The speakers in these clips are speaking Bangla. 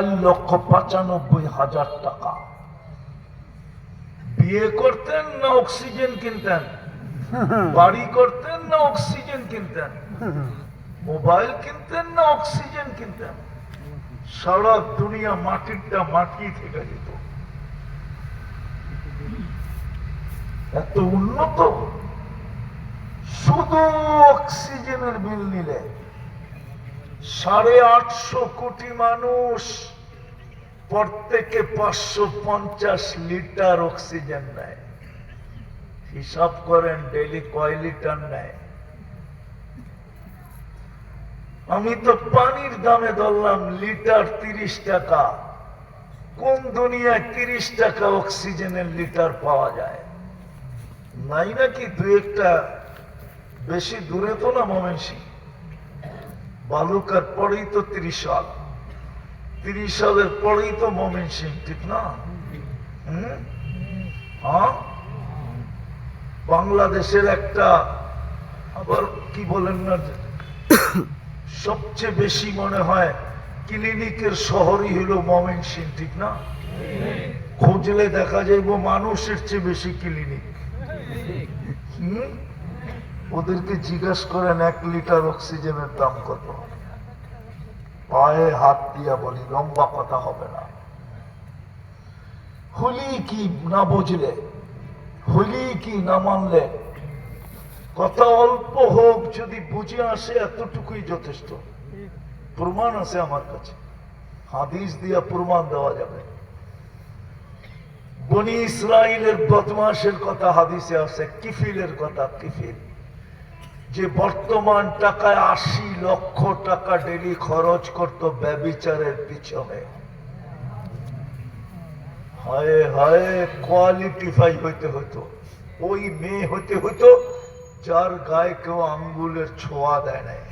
চার লক্ষ পঁচানব্বই হাজার টাকা। বিয়ে করতেন না অক্সিজেন কিনতেন? বাড়ি করতেন না অক্সিজেন কিনতেন? মোবাইল কিনতেন না অক্সিজেন কিনতেন? সারা দুনিয়া মাটিরটা মাটি থেকে যেত। এত উন্নত? শুধু অক্সিজেনের বিল নিলে। সাড়ে আটশো কোটি মানুষ, প্রত্যেকে পাঁচশো পঞ্চাশ লিটার অক্সিজেন নেয়। হিসাব করেন ডেলি কয় লিটার নেয়? আমি তো পানির দামে ধরলাম, লিটার তিরিশ টাকা। কোন দুনিয়ায় তিরিশ টাকা অক্সিজেনের লিটার পাওয়া যায়? নাই নাকি? দু একটা বেশি দূরে তো না মমেন্সি বালুকার পরেই তো তিরিশ সাল তিরিশ সালের পরেই তো মমিন সিং, ঠিক না? হ্যাঁ? বাংলাদেশের একটা আবার কি বলেন না সবচেয়ে বেশি মনে হয় ক্লিনিকের শহরই হলো মমিন সিং, ঠিক না? খুঁজলে দেখা যাইব মানুষের চেয়ে বেশি ক্লিনিক। হুম? ওদেরকে জিজ্ঞাসা করেন, এক লিটার অক্সিজেনের দাম কত? পায়ে হাত দিয়া বলি, লম্বা কথা হবে না। হলি কি না বুঝলে? হলি কি না মানলে? কথা অল্প হোক, যদি বুঝে আসে, এতটুকুই যথেষ্ট। প্রমাণ আছে আমার কাছে। হাদিস দিয়া প্রমাণ দেওয়া যাবে। বনি ইসরায়েলের বদমাসের কথা হাদিসে আছে, কিফিলের কথা কিফিল। যে বর্তমান টাকায় আশি লক্ষ টাকা ডেলি খরচ করত ব্যবিচারের পিছনে। হায় হায় কোয়ালিটিফাই হইতে হতো ওই মেয়ে হতে হতো যার গায়ে কেউ আঙ্গুলের ছোঁয়া দেয় নাই।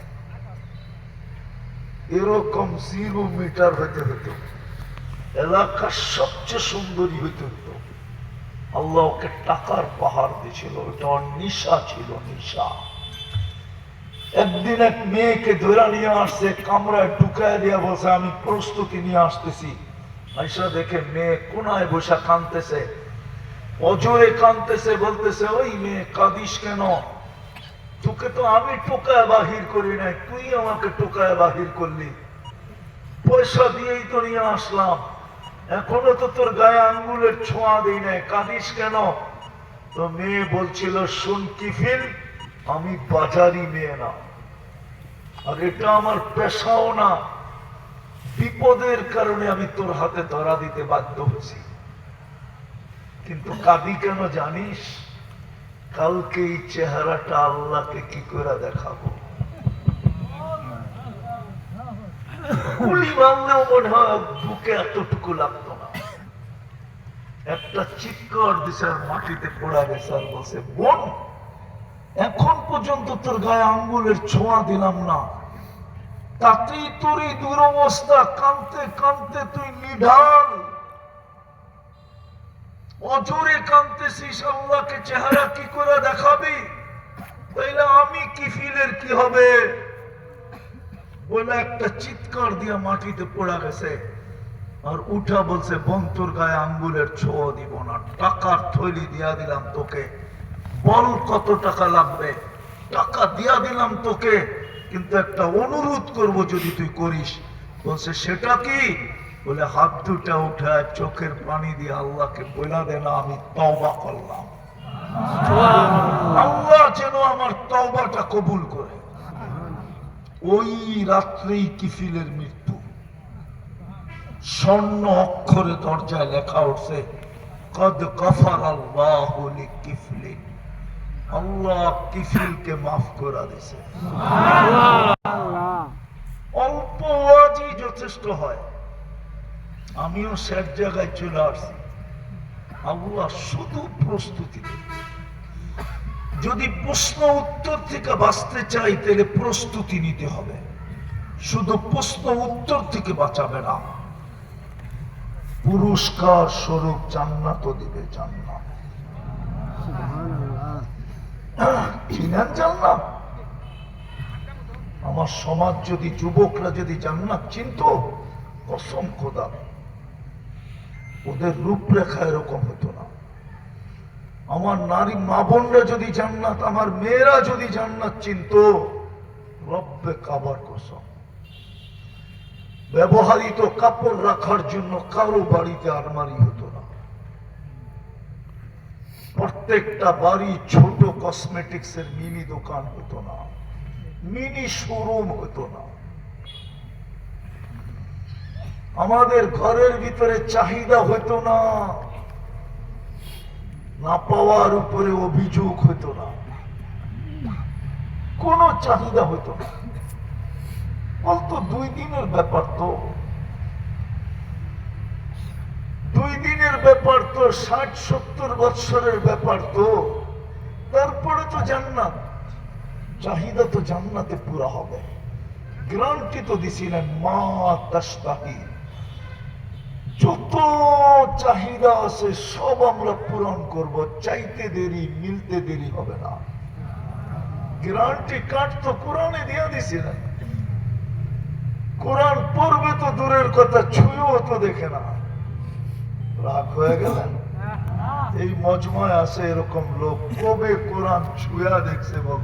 এরকম জিরো মিটার হতে হতো এলাকার সবচেয়ে সুন্দরী হইতে হতো আল্লাহকে টাকার পাহাড় দিয়েছিল ওটা নিশা ছিল, নিশা। একদিন এক মেয়েকে ধরে নিয়ে আসছে, কামরায় ঢুকায় দিয়া বলছে, আমি প্রস্তুতি নিয়ে আসতেছি। আইসা দেখে মেয়ে কোনায় বসে কানতেছে অজরে কানতেছে বলতেছে, ওই মেয়ে, কাঁদিস কেন? তোকে তো আমি টোকায় বাহির করি নাই, তুই আমাকে টোকায় বাহির করলি। পয়সা দিয়েই তো নিয়ে আসলাম। এখনও তো তোর গায়ে আঙ্গুলের ছোঁয়া দিই নাই, কাঁদিস কেন? তো মেয়ে বলছিল, শুন, কিফিল আমি বাজারি মেয়ে না। আর এটা আমার পেশাও না। বিপদের কারণে আমি তোর হাতে ধরা দিতে বাধ্য হয়েছি। কিন্তু কাঁদি কেন জানিস? কালকে এই চেহারাটা আল্লাহকে কি করে দেখাবো? মনে হয় বুকে এতটুকু লাগতো না। একটা চিৎকার দিশার মাটিতে পড়া গেছে বলছে, বোন পর্যন্ত তোর গায়ে আঙ্গুলের ছোঁয়া দিলাম না। তাতেই তোর এই দুরবস্থা, কানতে কানতে তুই নিঢাল। অজরে কানতেছিস, আল্লাহকে চেহারা কি করে দেখাবি? তাইলে আমি কি ফিলের কি হবে? বলে একটা চিৎকার দিয়া মাটিতে পড়া গেছে। আর উঠা বলছে বন্ধুর গায়ে আঙ্গুলের ছোঁয়া দিব না। টাকার থৈলি দিয়া দিলাম তোকে। বল কত টাকা লাগবে? টাকা দিয়া দিলাম তোকে, কিন্তু একটা অনুরোধ করব যদি তুই করিস। বলছে, সেটা কি? বলে, হাত দুটা উঠায় চোখের পানি দিয়ে আল্লাহকে বইলা দে আমি তওবা করলাম। আল্লাহ যেন আমার তওবাটা কবুল করে। ওই রাত্রেই কিফিলের মৃত্যু। স্বর্ণ অক্ষরে দরজায় লেখা উঠছে, কদ কফার আল্লাহ কিফলিন আল্লাহ কিফিলকে মাফ করে দিছে অল্প ওয়াজই যথেষ্ট হয়। আমিও শেষ জায়গায় চলে আসছি। আল্লাহ শুধু প্রস্তুতি যদি প্রশ্ন উত্তর থেকে বাঁচতে চাই তাহলে প্রস্তুতি নিতে হবে। শুধু প্রশ্ন উত্তর থেকে বাঁচাবে না। পুরস্কার স্বরূপ জান্নাত দিবে জান্নাত। জান্নাত আমার সমাজ যদি, যুবকরা যদি জান্নাত চিনত, কসম খোদা, ওদের রূপরেখা এরকম হতো না। আমার নারী মা বোনরা যদি জান্নাত, আমার মেয়েরা যদি জান্নাত চিনত, রব্বে কাবার কসম। ব্যবহারিত কাপড় রাখার জন্য কারও বাড়িতে আলমারি হতো প্রত্যেকটা বাড়ি ছোট কসমেটিক্স এর মিনি দোকান হতো না। মিনি শোরুম হতো না। আমাদের ঘরের ভিতরে চাহিদা হতো না। না পাওয়ার উপরে অভিযোগ হতো না। কোনো চাহিদা হতো না। বলতো দুই দিনের ব্যাপার তো। দুই দিনের ব্যাপার তো, ষাট, সত্তর বৎসরের ব্যাপার তো। তারপরে তো জান্নাত। চাহিদা তো জান্নাতে পুরা হবে। গ্রান্টি তো দিছিলেন মা তাস্তাহি। যত চাহিদা আছে, সব আমরা পূরণ করব। চাইতে দেরি, মিলতে দেরি হবে না। গ্রান্টি কার্ড তো কোরআনে দিয়ে দিছিলেন। কোরআন পড়বে তো দূরের কথা, ছুঁয়েও তো দেখে না। রাগ হয়ে গেলেন? এই মজমায় আছে এরকম লোক। কবে কোরআন ছুঁয়া দেখছে বল?